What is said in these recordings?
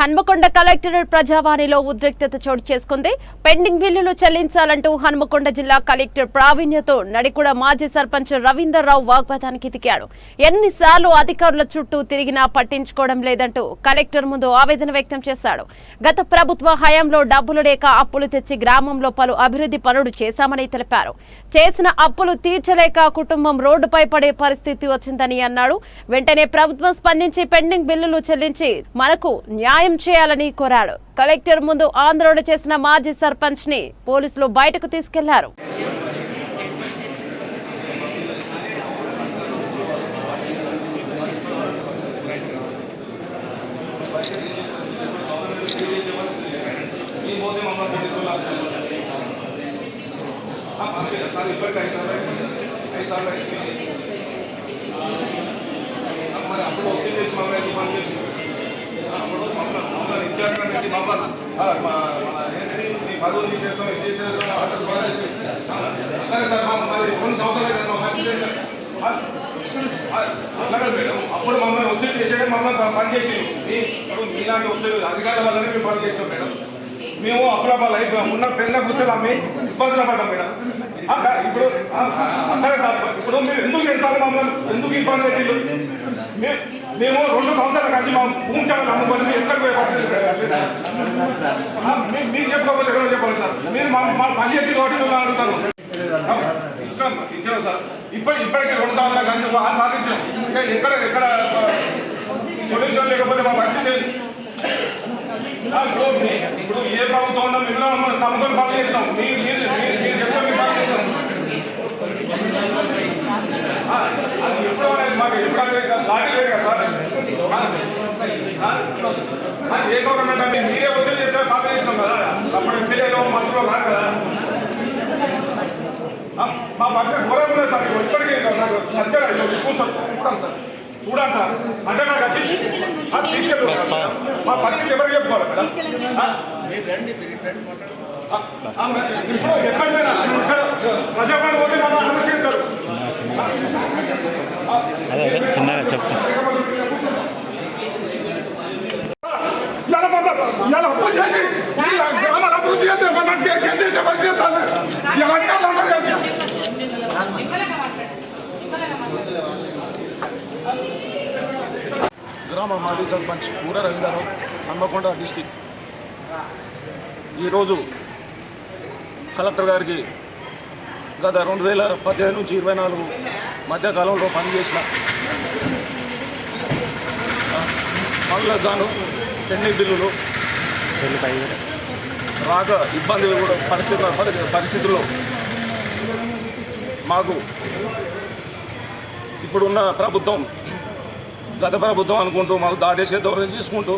Hanamkonda collectorate ప్రజావాణిలో ఉద్రిక్తత చోటు చేసుకుంది. పెండింగ్ బిల్లులు చెల్లించాలంటూ హన్మకొండ జిల్లా కలెక్టర్ ప్రావీణ్యతో నడికుడ మాజీ సర్పంచ్ రవీందర్ రావు వాగ్వాదానికి దిగాడు. ఎన్నిసార్లు అధికారుల చుట్టూ తిరిగినా పట్టించుకోవడం లేదంటూ కలెక్టర్ ముందు ఆవేదన వ్యక్తం చేశాడు. గత ప్రభుత్వ హయాంలో డబ్బులు లేక అప్పులు తెచ్చి గ్రామంలో పలు అభివృద్ధి పనులు చేశామని తెలిపారు. చేసిన అప్పులు తీర్చలేక కుటుంబం రోడ్డుపై పడే పరిస్థితి వచ్చిందని అన్నాడు. వెంటనే ప్రభుత్వం స్పందించి పెండింగ్ బిల్లులు చెల్లించి మనకు న్యాయం చేయాలని కోరాడు కలెక్టర్ ముందు ఆందోళన చేసిన మాజీ సర్పంచ్ని పోలీసులు బయటకు తీసుకెళ్ళారు ఈ పోతే మమ్మల్ని పోలీసులు ఆపుతారు. ఆ, పంపిన. కాదు, ఇప్పటికి ఐదు సార్లు అయిపోయింది. ఐదు సార్లు అయిపోయింది. ఆ, మరి అప్పుడు ఒత్తిడి చేసి మమ్మల్ని ఎందుకు పని చేసి అప్పుడు మమ్మల్ని మమ్మల్ని ఇచ్చారు పెట్టి మమ్మల్ని మా- తీసేస్తాం ఇది చేసేస్తాం అట్లాగే సార్ మా మరి రెండు సంవత్సరాలు కదా అట్లాగే మేడం అప్పుడు మమ్మల్ని ఒత్తిడి చేసే మమ్మల్ని పనిచేసి మీలాంటి ఒత్తిడి అధికారుల వల్లనే మేము పనిచేస్తాం మేడం మేము అప్పుడప్పుడు అయిపోయాం ఉన్న పెళ్ళ కూర్చొని అమ్మి ఇబ్బందులు పడ్డాం మేడం ఇప్పుడు అట్లాగే సార్ ఇప్పుడు మీరు ఎందుకు చేస్తారు మమ్మల్ని? ఎందుకు ఇబ్బంది పెట్టిండు మేము మేము రెండు సంవత్సరాల కలిసి మా భూమి అమ్ముకొని మీరు ఎక్కడ పోయే పరిస్థితి మీరు చెప్పుకోకపోతే ఎవరో చెప్పాలి సార్. మీరు మా మా పని చేసి కాబట్టి మేము అడుగుతాను ఆ, ఇచ్చినాం సార్. ఇప్పటి ఇప్పటికే రెండు సంవత్సరాల కలిసి ఆ సాధించాం ఇంకా ఎక్కడ ఎక్కడ సొల్యూషన్ లేకపోతే మా పరిస్థితి ఇప్పుడు ఏ ప్రభుత్వం ఉన్నా మేము మమ్మల్ని నమ్మకం పని చేస్తాం. మీరు మీరు మీరు మీరు చెప్తే మేము పని చేస్తాం. అది ఎప్పుడు అనేది మాకు ఎప్పుడు దాటి లేదు కదా సార్. ఏ గవర్నమెంట్ అంటే మీరే ఒత్తిడి చేస్తే కాపీ చేసినాం కదా అప్పుడు ఎమ్మెల్యేలో మంత్రులు కాదు కదా మా పరిస్థితి ఘోరంగా ఉంది సార్ ఇప్పటికే నాకు సత్యం కూర్చోండి చూడండి సార్ చూడండి సార్ అంటే నాకు వచ్చి ఆ, తీసుకెళ్ళి మా పరిస్థితి ఎవరికి చెప్పుకోవాలి మేడం ఇప్పుడు ఎక్కడికైనా పోయినా ప్రజాపాలన పోతే మన అనుసరిస్తారు చిన్నగా చెప్పు ఇలా అప్పు చేసి ఈ గ్రామాల అభివృద్ధి చేస్తే మన గె- గెంటేసే పరిస్థితి అధికారులందరూ కలిసి. గ్రామ మాజీ సర్పంచ్ కూర రవీంద్రరావు హన్మకొండ డిస్టిక్. ఈరోజు కలెక్టర్ గారికి గత రెండు వేల పదిహేను నుంచి ఇరవై నాలుగు మధ్యకాలంలో పనిచేసిన పనులకు గాను పెండింగ్ బిల్లులు రాక ఇబ్బంది కూడా పరిస్థితుల పరిస్థితుల్లో మాకు ఇప్పుడున్న ప్రభుత్వం గత ప్రభుత్వం అనుకుంటూ మాకు దాటేసే దూరం చేసుకుంటూ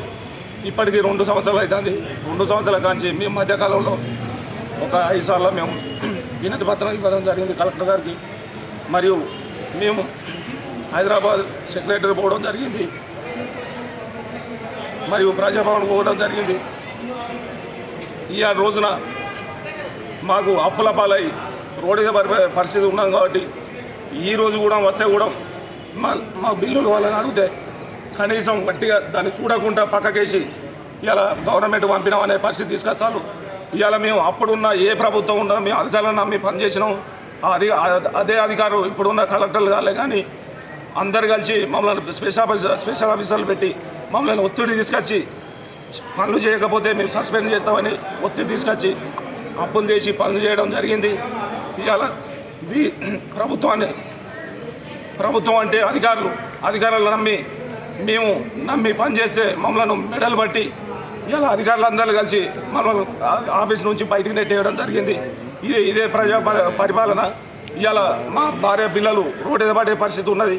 ఇప్పటికీ రెండు సంవత్సరాలు అవుతుంది. రెండు సంవత్సరాల కాంచి మేము మధ్యకాలంలో ఒక ఐదు సార్లు మేము వినతి పత్రం ఇవ్వడం జరిగింది కలెక్టర్ గారికి. మరియు మేము హైదరాబాద్ సెక్రటరీ పోవడం జరిగింది. మరియు ప్రజాభవన్ పోవడం జరిగింది. ఈ రోజున మాకు అప్పుల పాలై రోడ్డు పరి పరిస్థితి ఉన్నాం కాబట్టి ఈ రోజు కూడా వస్తే కూడా మా మా బిల్లులు వాళ్ళని అడిగితే కనీసం గట్టిగా దాన్ని చూడకుండా పక్కకేసి ఇలా గవర్నమెంట్ పంపినాం అనే పరిస్థితి తీసుకొస్తాను ఇవాళ మేము అప్పుడున్న ఏ ప్రభుత్వం ఉన్నా మేము అధికారులను నమ్మి పనిచేసినాం. అది అదే అధికారులు ఇప్పుడున్న కలెక్టర్లు కాలే కానీ అందరు కలిసి మమ్మల్ని స్పెషల్ ఆఫీసర్ స్పెషల్ ఆఫీసర్లు పెట్టి మమ్మల్ని ఒత్తిడి తీసుకొచ్చి పనులు చేయకపోతే మేము సస్పెండ్ చేస్తామని ఒత్తిడి తీసుకొచ్చి అప్పులు చేసి పనులు చేయడం జరిగింది. ఇవాళ ప్రభుత్వాన్ని ప్రభుత్వం అంటే అధికారులు అధికారులు నమ్మి మేము నమ్మి పనిచేస్తే మమ్మల్ని మెడలు బట్టి ఇలా అధికారులందరూ కలిసి మమ్మల్ని ఆఫీస్ నుంచి బయటకు నెట్టేయడం జరిగింది. ఇదే ఇదే ప్రజా పరిపాలన. ఇవాళ మా భార్య పిల్లలు రోడ్డు మీద పడే పరిస్థితి ఉన్నది.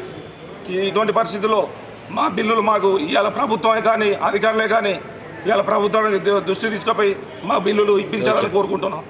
ఇటువంటి పరిస్థితుల్లో మా బిల్లులు మాకు ఇవాళ ప్రభుత్వమే కానీ అధికారులే కానీ ఇవాళ ప్రభుత్వానికి దృష్టి తీసుకుపోయి మా బిల్లులు ఇప్పించాలని కోరుకుంటున్నాం.